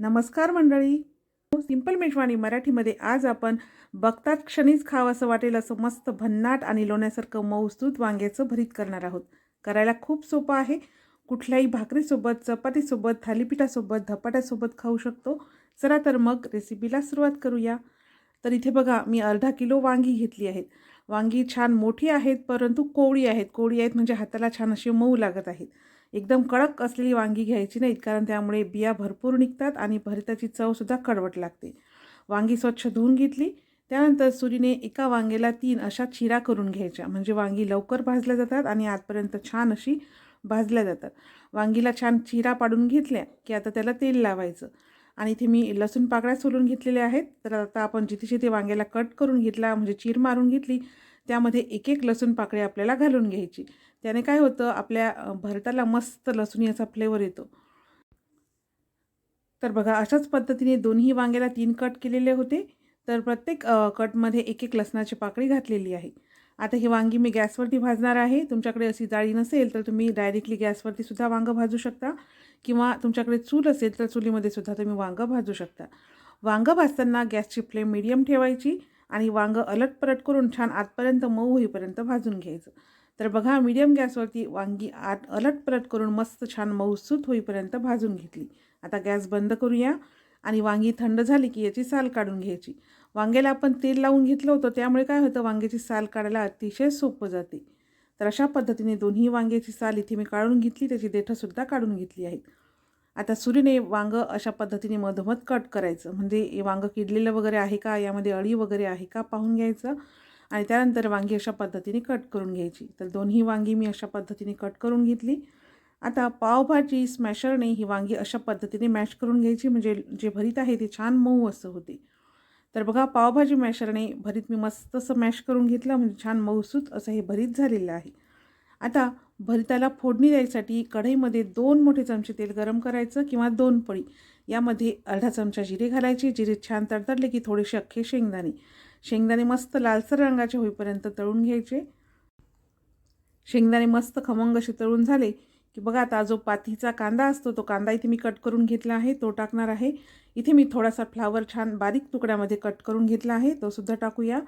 नमस्कार मंडळी. सिंपल मेजवानी मराठीमध्ये आज आपण बघतात क्षणीच खावं असं वाटेल असं मस्त भन्नाट आणि लोण्यासारखं मऊसूत वांग्याचं भरीत करणार आहोत. करायला खूप सोपं आहे. कुठल्याही भाकरीसोबत चपातीसोबत थालीपीठासोबत धपाट्यासोबत खाऊ शकतो. चला तर मग रेसिपीला सुरुवात करूया. तर इथे बघा मी अर्धा किलो वांगी घेतली आहेत. वांगी छान मोठी आहेत परंतु कोवळी आहेत. कोवळी आहेत म्हणजे हाताला छान अशी मऊ लागत आहेत. एकदम कडक असलेली वांगी घ्यायची नाहीत कारण त्यामुळे बिया भरपूर निघतात आणि भरिताची चवसुद्धा कडवट लागते. वांगी स्वच्छ धुवून घेतली त्यानंतर सुरीने एका वांगेला तीन अशा चिरा करून घ्यायच्या. म्हणजे वांगी लवकर भाजल्या जातात आणि आतपर्यंत छान अशी भाजल्या जातात. वांगीला छान चिरा पाडून घेतल्या की आता त्याला तेल लावायचं. आणि इथे मी लसूण पाकळ्या सोलून घेतलेल्या आहेत. तर आता आपण जिथे जिथे वांग्याला कट करून घेतला म्हणजे चीर मारून घेतली त्यामध्ये एक एक लसूण पाकळी आपल्याला घालून घ्यायची. त्याने काय होतं आपल्या भरताला मस्त लसूण याचा फ्लेवर येतो. तर बघा अशाच पद्धतीने दोन्ही वांग्याला तीन कट केलेले होते. तर प्रत्येक कटमध्ये एक एक लसणाची पाकळी घातलेली आहे. आता ही वांगी मी गॅसवरती भाजणार आहे. तुमच्याकडे अशी जाळी नसेल तर तुम्ही डायरेक्टली गॅसवरती सुद्धा वांगं भाजू शकता. किंवा तुमच्याकडे चूल असेल तर चुलीमध्ये सुद्धा तुम्ही वांगं भाजू शकता. वांगं भाजताना गॅसची फ्लेम मिडियम ठेवायची आणि वांगं अलट परट करून छान आतपर्यंत मऊ होईपर्यंत भाजून घ्यायचं. तर बघा मीडियम गॅसवरती वांगी आत अलट परट करून मस्त छान मऊसूत होईपर्यंत भाजून घेतली. आता गॅस बंद करूया आणि वांगी थंड झाली की याची साल काढून घ्यायची. वांग्याला आपण तेल लावून घेतलं होतं त्यामुळे काय होतं? वांग्याची साल काढायला अतिशय सोपं जाते. तर अशा पद्धतीने दोन्ही वांग्याची साल इथे मी काढून घेतली त्याची देठंसुद्धा काढून घेतली आहेत. आता सुरीने वांगं अशा पद्धतीने मधोमध कट करायचं. म्हणजे वांगं किडलेलं वगैरे आहे का? यामध्ये अळी वगैरे आहे का? पाहून घ्यायचं. आणि त्यानंतर वांगी अशा पद्धतीने कट करून घ्यायची. तर दोन्ही वांगी मी अशा पद्धतीने कट करून घेतली. आता पावभाजी स्मॅशरने ही वांगी अशा पद्धतीने मॅश करून घ्यायची. म्हणजे जे भरीत आहे ते छान मऊ असं होते. तर बघा पावभाजी मॅशरने भरीत मी मस्त असं मॅश करून घेतलं म्हणजे छान मऊसूत असं हे भरीत झालेलं आहे. आता भरिताला फोडणी द्यायसाठी कढईमध्ये दोन मोठे चमचे तेल गरम करायचं किंवा दोन पळी. यामध्ये अर्धा चमचा जिरे घालायचे जिरे छान तडतडले की थोडेसे अख्खे शेंगदाणे. शेंगदाणे मस्त लालसर रंगाचे होईपर्यंत तळून घ्यायचे. शेंगदाणे मस्त खमंग असे तळून झाले की बघा आता जो पातीचा कांदा असतो तो कांदा इथे मी कट करून घेतला आहे तो टाकणार आहे. इथे मी थोडासा फ्लावर छान बारीक तुकड्यामध्ये कट करून घेतला आहे तो सुद्धा टाकूया.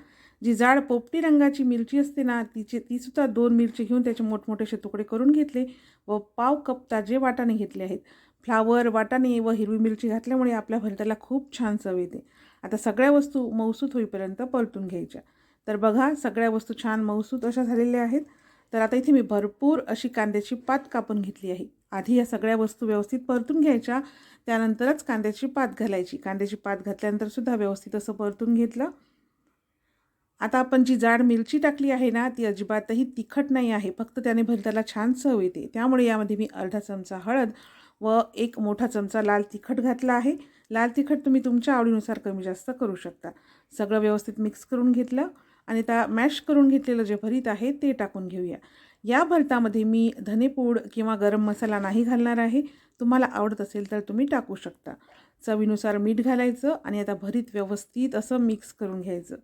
जी जाड पोपटी रंगाची मिरची असते ना तिचे तीसुद्धा दोन मिरची घेऊन त्याचे मोठमोठेसे तुकडे करून घेतले व पाव कप ताजे वाटाणे घेतले आहेत. फ्लावर वाटाणे व हिरवी मिरची घातल्यामुळे आपल्या भरताला खूप छान चव येते. आता सगळ्या वस्तू मौसूत होईपर्यंत परतून घ्यायच्या. तर बघा सगळ्या वस्तू छान मौसूत अशा झालेल्या आहेत. तर आता इथे मी भरपूर अशी कांद्याची पात कापून घेतली आहे. आधी या सगळ्या वस्तू व्यवस्थित परतून घ्यायच्या त्यानंतरच कांद्याची पात घालायची. कांद्याची पात घातल्यानंतर सुद्धा व्यवस्थित असं परतून घेतलं. आता आपण जी जाड मिरची टाकली आहे ना ती अजिबातही तिखट नाही आहे. फक्त त्याने भरताला छान चव येते. त्यामुळे यामध्ये मी अर्धा चमचा हळद व एक मोठा चमचा लाल तिखट घातला आहे. लाल तिखट तुम्ही तुमच्या आवडीनुसार कमी जास्त करू शकता. सगळं व्यवस्थित मिक्स करून घेतलं. आणि त्या मॅश करून घेतलेलं जे भरीत आहे ते टाकून घेऊया. या भरतामध्ये मी धनेपूड किंवा गरम मसाला नाही घालणार आहे. तुम्हाला आवडत असेल तर तुम्ही टाकू शकता. चवीनुसार मीठ घालायचं आणि आता भरीत व्यवस्थित असं मिक्स करून घ्यायचं.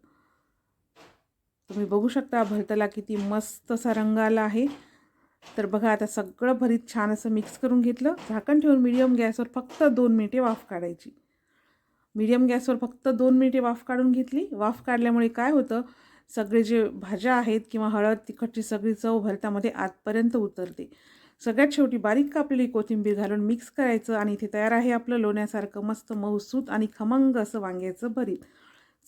तुम्ही बघू शकता भरताला किती मस्त असा रंग आला आहे. तर बघा आता सगळं भरीत छान असं मिक्स करून घेतलं. झाकण ठेवून मिडियम गॅसवर फक्त दोन मिनिटे वाफ काढायची. मिडियम गॅसवर फक्त दोन मिनिटे वाफ काढून घेतली. वाफ काढल्यामुळे काय होतं? सगळे जे भाज्या आहेत किंवा हळद तिखटची सगळी चव भरतामध्ये आतपर्यंत उतरते. सगळ्यात शेवटी बारीक कापलेली कोथिंबीर घालून मिक्स करायचं आणि इथे तयार आहे आपलं लोण्यासारखं मस्त मऊसूत आणि खमंग असं वांग्याचं भरीत.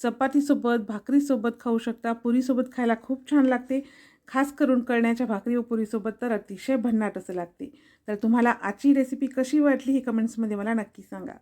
चपातीसोबत भाकरीसोबत खाऊ शकता पुरीसोबत खायला खूप छान लागते. खास करून कळण्याच्या भाकरी व पुरीसोबत तर अतिशय भन्नाट असं लागते. तर तुम्हाला आजची रेसिपी कशी वाटली हे कमेंट्समध्ये मला नक्की सांगा.